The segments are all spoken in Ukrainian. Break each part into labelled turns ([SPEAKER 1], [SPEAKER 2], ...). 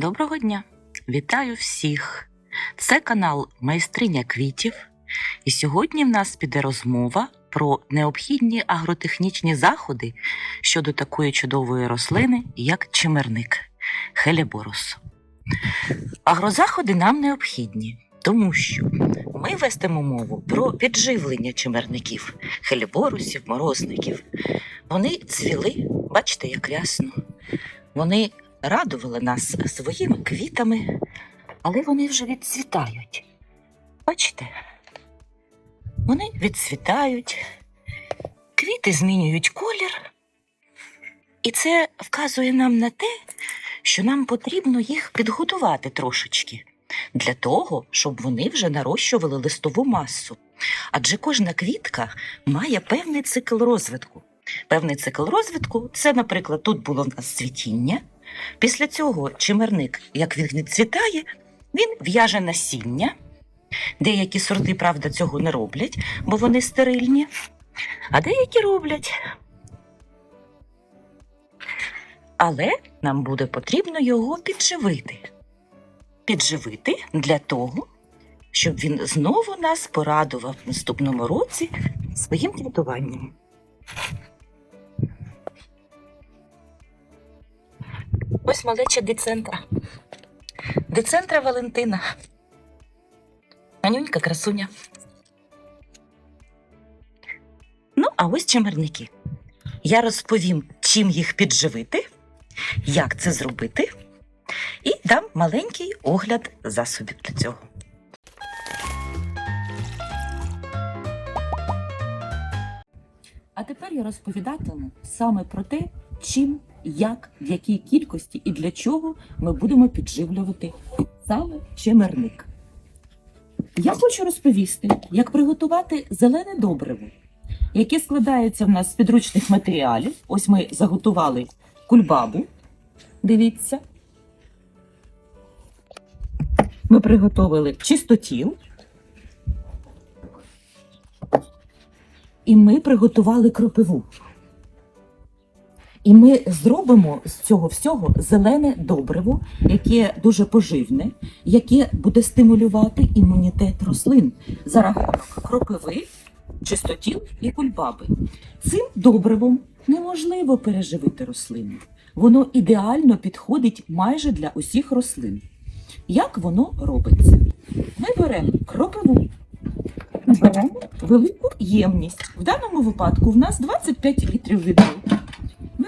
[SPEAKER 1] Доброго дня! Вітаю всіх! Це канал Майстриня квітів, і сьогодні в нас піде розмова про необхідні агротехнічні заходи щодо такої чудової рослини, як чимерник Хелеборус. Агрозаходи нам необхідні, тому що ми вестимо мову про підживлення чимерників, хелеборусів, морозників. Вони цвіли, бачите, як рясно. Вони радували нас своїми квітами, але вони вже відцвітають. Бачите? Вони відцвітають, квіти змінюють колір, і це вказує нам на те, що нам потрібно їх підготувати трошечки для того, щоб вони вже нарощували листову масу. Адже кожна квітка має певний цикл розвитку. Певний цикл розвитку це, наприклад, тут було в нас цвітіння. Після цього чимерник, як він відцвітає, він в'яже насіння. Деякі сорти, правда, цього не роблять, бо вони стерильні, а деякі роблять. Але нам буде потрібно його підживити. Підживити для того, щоб він знову нас порадував в наступному році своїм квітуванням. Ось малеча децентра. Децентра Валентина. Анюнька красуня. Ну, а ось чимерники. Я розповім, чим їх підживити, як це зробити, і дам маленький огляд засобів для цього.
[SPEAKER 2] А тепер я розповідатиму саме про те, чим, як, в якій кількості і для чого ми будемо підживлювати саме чимерник. Я хочу розповісти, як приготувати зелене добриво, яке складається в нас з підручних матеріалів. Ось ми заготували кульбабу. Дивіться. Ми приготовили чистотіл. І ми приготували кропиву. І ми зробимо з цього всього зелене добриво, яке дуже поживне, яке буде стимулювати імунітет рослин за рахунок кропиви, чистотіл і кульбаби. Цим добривом неможливо переживити рослину. Воно ідеально підходить майже для усіх рослин. Як воно робиться? Ми беремо кропиву, беремо велику ємність. В даному випадку в нас 25 літрів відро.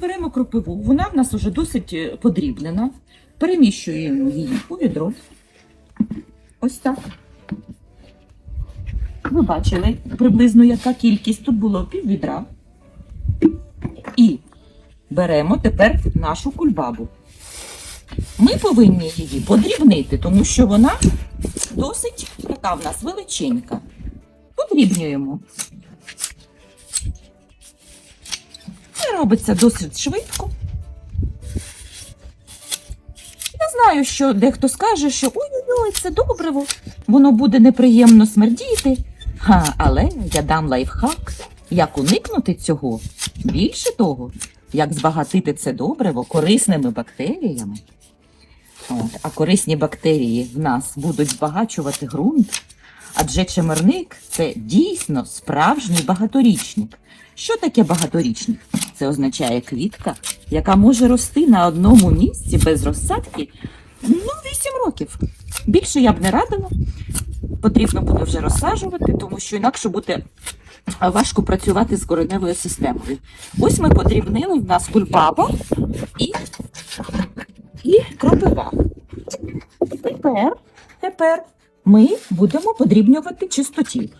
[SPEAKER 2] Беремо кропиву, вона в нас вже досить е, подріблена. Переміщуємо її у відро. Ось так. Ви бачили приблизно яка кількість. Тут було пів відра. І беремо тепер нашу кульбабу. Ми повинні її подрібнити, тому що вона досить така в нас величенька. Подрібнюємо. Робиться досить швидко. Я знаю, що дехто скаже, що ой-ой-ой, це добриво, воно буде неприємно смердіти. Ха, але я дам лайфхак, як уникнути цього. Більше того, як збагатити це добриво корисними бактеріями. От, а корисні бактерії в нас будуть збагачувати ґрунт. Адже чимерник це дійсно справжній багаторічник. Що таке багаторічник? Це означає квітка, яка може рости на одному місці без розсадки ну, 8 років. Більше я б не радила. Потрібно буде вже розсаджувати, тому що інакше буде важко працювати з кореневою системою. Ось ми подрібнили в нас кульбаба і, і кропива. Тепер, тепер ми будемо подрібнювати чистоті.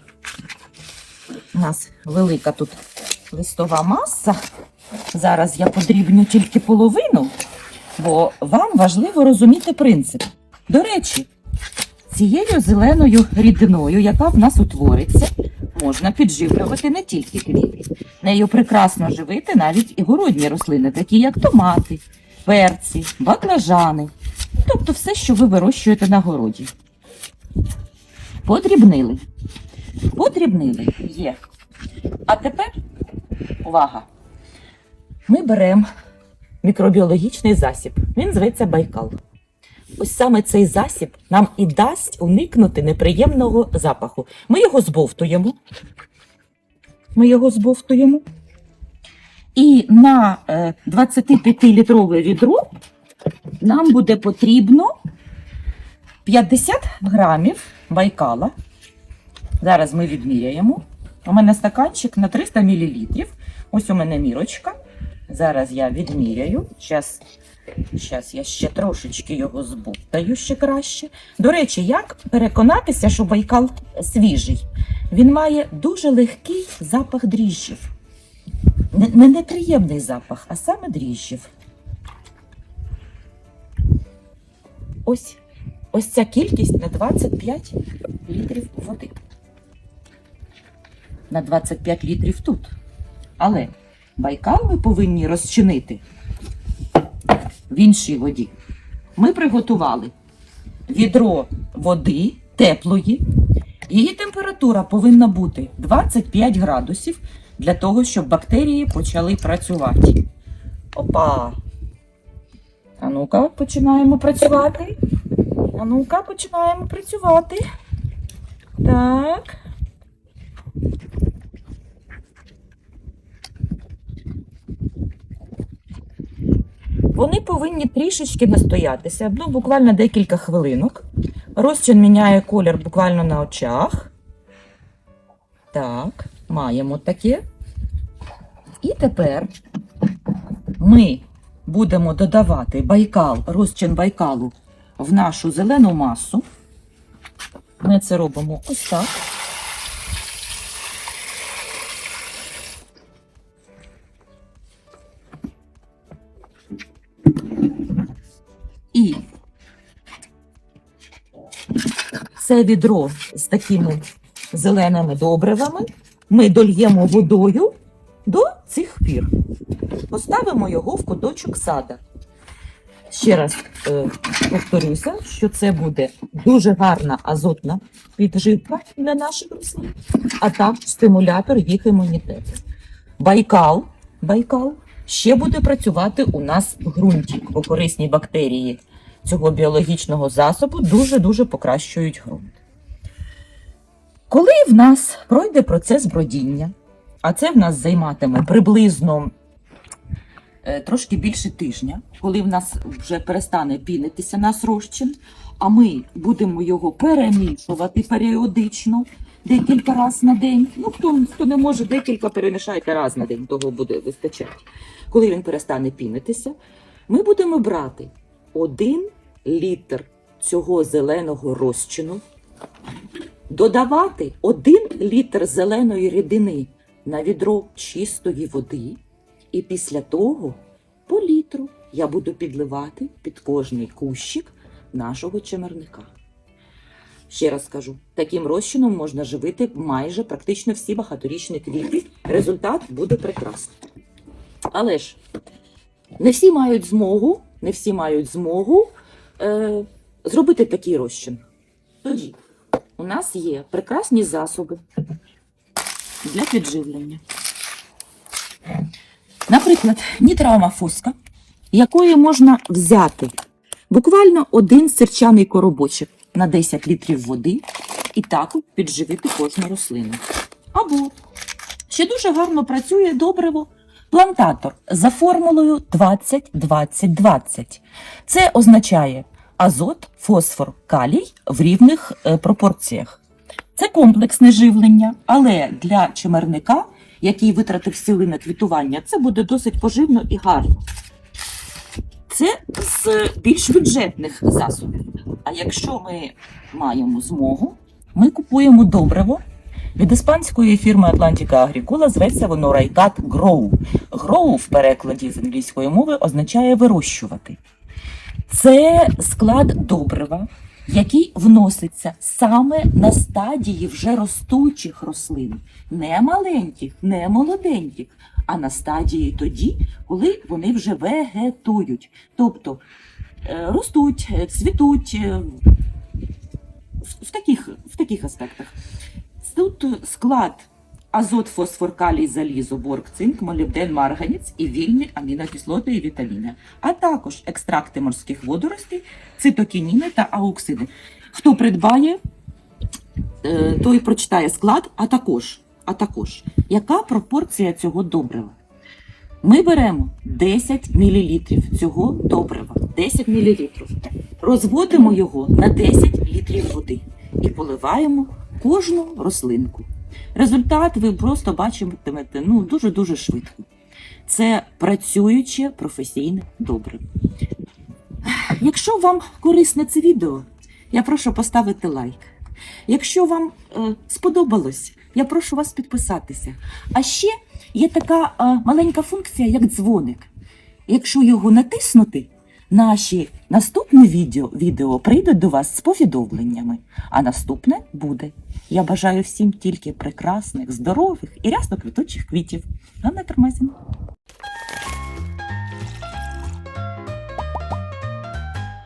[SPEAKER 2] У нас велика тут листова маса. Зараз я подрібню тільки половину, бо вам важливо розуміти принцип. До речі, цією зеленою рідиною, яка в нас утвориться, можна підживлювати не тільки квіти. Нею прекрасно живити навіть і городні рослини, такі як томати, перці, баклажани, тобто все, що ви вирощуєте на городі. Подрібнили. Подрібнили є. А тепер увага. Ми беремо мікробіологічний засіб. Він зветься байкал. ось саме цей засіб нам і дасть уникнути неприємного запаху. Ми його збовтуємо. Ми його збовтуємо. І на е, 25-літрове відро нам буде потрібно 50 грамів байкала. Зараз ми відміряємо. У мене стаканчик на 300 мл. Ось у мене мірочка. Зараз я відміряю. Зараз, зараз я ще трошечки його збовтаю ще краще. До речі, як переконатися, що байкал свіжий? Він має дуже легкий запах дріжджів. Не неприємний запах, а саме дріжджів. Ось, ось ця кількість на 25 літрів води. На 25 літрів тут. Але байкал ми повинні розчинити в іншій воді. Ми приготували відро води теплої. Її температура повинна бути 25 градусів для того, щоб бактерії почали працювати. Опа! А ну-ка, починаємо працювати. А ну-ка, починаємо працювати. Так. Вони повинні трішечки настоятися, ну, буквально декілька хвилинок. Розчин міняє колір буквально на очах. Так, маємо таке. І тепер ми будемо додавати байкал, розчин байкалу в нашу зелену масу. Ми це робимо ось так. І це відро з такими зеленими добривами ми дольємо водою до цих пір. Поставимо його в куточок сада. Ще раз е, повторюся, що це буде дуже гарна азотна підживка для наших рослин, а також стимулятор їх імунітету. Байкал, байкал ще буде працювати у нас в ґрунті, бо корисні бактерії цього біологічного засобу дуже-дуже покращують ґрунт. Коли в нас пройде процес бродіння, а це в нас займатиме приблизно трошки більше тижня, коли в нас вже перестане пінитися наш розчин, а ми будемо його перемішувати періодично декілька разів на день. Ну, хто, хто не може декілька, перемішайте раз на день, того буде вистачати. Коли він перестане пінитися, ми будемо брати один літр цього зеленого розчину, додавати один літр зеленої рідини на відро чистої води, і після того по літру я буду підливати під кожний кущик нашого чимерника. Ще раз скажу, таким розчином можна живити майже практично всі багаторічні квіти. Результат буде прекрасний. Але ж не всі мають змогу, не всі мають змогу е, зробити такий розчин. Тоді у нас є прекрасні засоби для підживлення. Наприклад, нітрамафоска, якої можна взяти буквально один сирчаний коробочок на 10 літрів води і так підживити кожну рослину. Або ще дуже гарно працює добриво плантатор за формулою 20-20-20. Це означає азот, фосфор, калій в рівних е, пропорціях. Це комплексне живлення, але для чимерника, який витратив сили на квітування, це буде досить поживно і гарно. Це з більш бюджетних засобів. А якщо ми маємо змогу, ми купуємо добриво від іспанської фірми Atlantica Agricola, зветься воно Райкат Grow. Grow в перекладі з англійської мови означає вирощувати. Це склад добрива, який вноситься саме на стадії вже ростучих рослин, не маленьких, не молоденьких, а на стадії тоді, коли вони вже вегетують, тобто е, ростуть, е, цвітуть е, в, таких, в таких аспектах. Тут склад азот, фосфор, калій, залізо, борг, цинк, молібден, марганець і вільні амінокислоти і вітаміни, а також екстракти морських водоростей, цитокініни та ауксиди. Хто придбає, е, той прочитає склад, а також, а також яка пропорція цього добрива. Ми беремо 10 мл цього добрива. 10 мл. Розводимо його на 10 літрів води і поливаємо кожну рослинку. Результат ви просто бачитимете ну, дуже-дуже швидко. Це працююче професійне добриво. Якщо вам корисне це відео, я прошу поставити лайк. Якщо вам е, сподобалось, я прошу вас підписатися. А ще є така е, маленька функція, як дзвоник. Якщо його натиснути, наші наступні відео, відео прийдуть до вас з повідомленнями, а наступне буде. Я бажаю всім тільки прекрасних, здорових і рясно квітучих квітів. Анна Кармазіна.